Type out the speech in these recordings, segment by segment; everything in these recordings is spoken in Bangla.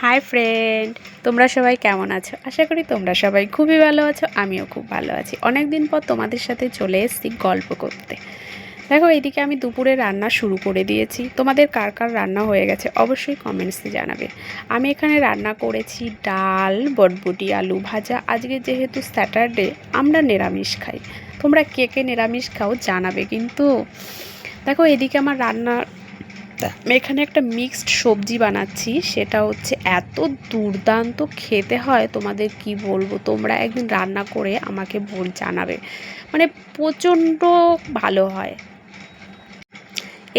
হাই ফ্রেন্ড তোমরা সবাই কেমন আছো? আশা করি তোমরা সবাই খুবই ভালো আছো, আমিও খুব ভালো আছি। অনেক দিন পর তোমাদের সাথে চলে এসেছি গল্প করতে। দেখো, এইদিকে আমি দুপুরে রান্না শুরু করে দিয়েছি। তোমাদের কার কার রান্না হয়ে গেছে অবশ্যই কমেন্টসে জানাবে। আমি এখানে রান্না করেছি ডাল, বটবটি, আলু ভাজা। আজকে যেহেতু স্যাটারডে আমরা নিরামিষ খাই। তোমরা কে কে নিরামিষ খাও জানাবে কিন্তু। দেখো এদিকে আমার রান্না আমি এখানে একটা মিক্সড সবজি বানাচ্ছি, সেটা হচ্ছে এত দুর্দান্ত খেতে হয়, তোমাদের কি বলব? তোমরা একদিন রান্না করে আমাকে বল জানাবে। মানে প্রচণ্ড ভালো হয়।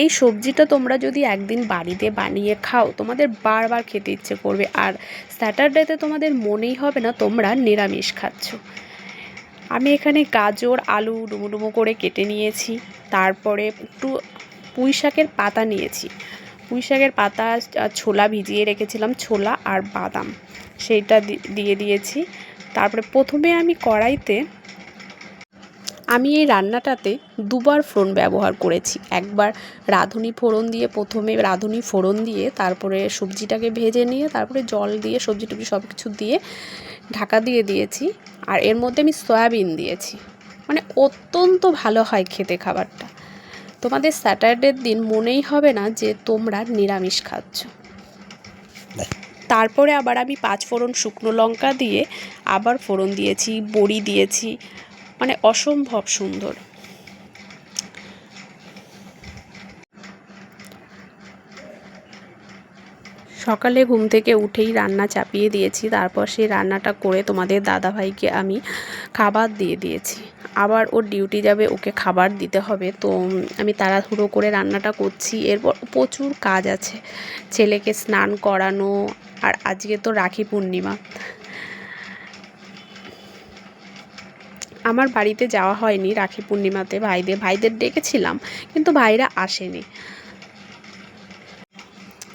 এই সবজিটা তোমরা যদি একদিন বাড়িতে বানিয়ে খাও, তোমাদের বারবার খেতে ইচ্ছে করবে। আর স্যাটারডেতে তোমাদের মনেই হবে না, তোমরা নিরামিষ খাচ্ছ। আমি এখানে গাজর, আলু ডুমো ডুমো করে কেটে নিয়েছি। তারপরে একটু পুঁই শাকের পাতা নিয়েছি। পুঁই শাকের পাতা ছোলা ভিজিয়ে রেখেছিলাম, ছোলা আর বাদাম। সেইটা দিয়ে দিয়েছি। তারপরে প্রথমে আমি কড়াইতে আমি এই রান্নাটাতে দুবার ফোড়ন ব্যবহার করেছি। একবার রাঁধুনি ফোড়ন দিয়ে, প্রথমে রাঁধুনি ফোড়ন দিয়ে, তারপরে সবজিটাকে ভেজে নিয়ে, তারপরে জল দিয়ে সবজি টবজি সব কিছু দিয়ে ঢাকা দিয়ে দিয়েছি। আর এর মধ্যে আমি সয়াবিন দিয়েছি। মানে অত্যন্ত ভালো হয় খেতে খাবারটা। তোমাদের স্যাটারডের দিন মনেই হবে না যে তোমরা নিরামিষ খাচ্ছ। তারপরে আবার আমি পাঁচ ফোড়ন শুকনো লঙ্কা দিয়ে আবার ফোড়ন দিয়েছি বড়ি দিয়েছি মানে অসম্ভব সুন্দর। সকালে ঘুম থেকে উঠেই রান্না চাপিয়ে দিয়েছি। তারপর সেই রান্নাটা করে তোমাদের দাদাভাইকে আমি খাবার দিয়ে দিয়েছি। আবার ওর ডিউটি যাবে, ওকে খাবার দিতে হবে। তো আমি তাড়াহুড়ো করে রান্নাটা করছি। এরপর প্রচুর কাজ আছে। ছেলেকে স্নান করানো আর আজকে তো রাখি পূর্ণিমা। আমার বাড়িতে যাওয়া হয়নি রাখি পূর্ণিমাতে। ভাইদের ভাইদের ডেকেছিলাম, কিন্তু ভাইরা আসেনি।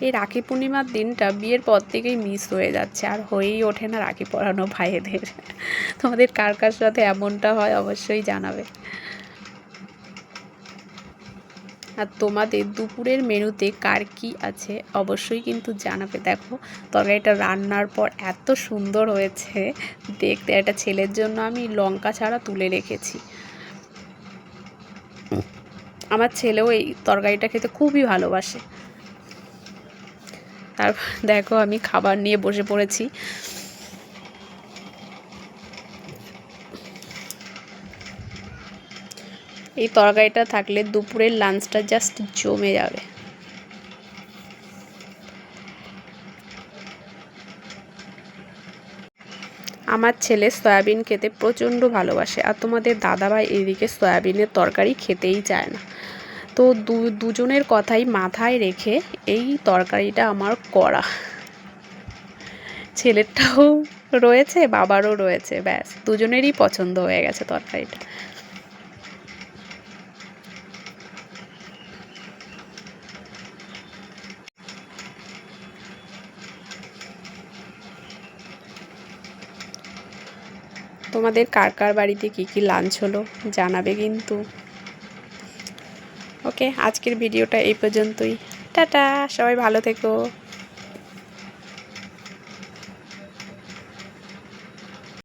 এই রাখি পূর্ণিমার দিনটা বিয়ের পর থেকেই মিস হয়ে যাচ্ছে। আর হয়েই ওঠে না রাখি পরানো ভাইয়েদের তোমাদের কার কার সাথে এমনটা হয় অবশ্যই জানাবে। আর তোমাদের দুপুরের মেনুতে কার কি আছে অবশ্যই কিন্তু জানাবে। দেখো, তরকারিটা রান্নার পর এত সুন্দর হয়েছে। দেখতে একটা ছেলের জন্য আমি লঙ্কা ছাড়া তুলে রেখেছি। আমার ছেলেও এই তরকারিটা খেতে খুবই ভালোবাসে। তারপর দেখো আমি খাবার নিয়ে বসে পড়েছি। এই তরকারিটা থাকলে দুপুরের লাঞ্চটা জাস্ট জমে যাবে। আমার ছেলে সয়াবিন খেতে প্রচণ্ড ভালোবাসে আর তোমাদের দাদাভাই এদিকে সয়াবিনের তরকারি খেতেই চায় না। তো দু, দুজনের কথাই মাথায় রেখে এই তরকারিটা আমার করা। ছেলেরটাও রয়েছে, বাবারও রয়েছে, ব্যাস, দুজনেরই পছন্দ হয়ে গেছে তরকারিটা। তোমাদের কার কার বাড়িতে কী কী লাঞ্চ হলো? জানাবে কিন্তু। ওকে আজকের ভিডিওটা এই পর্যন্তই। টাটা সবাই ভালো থেকো।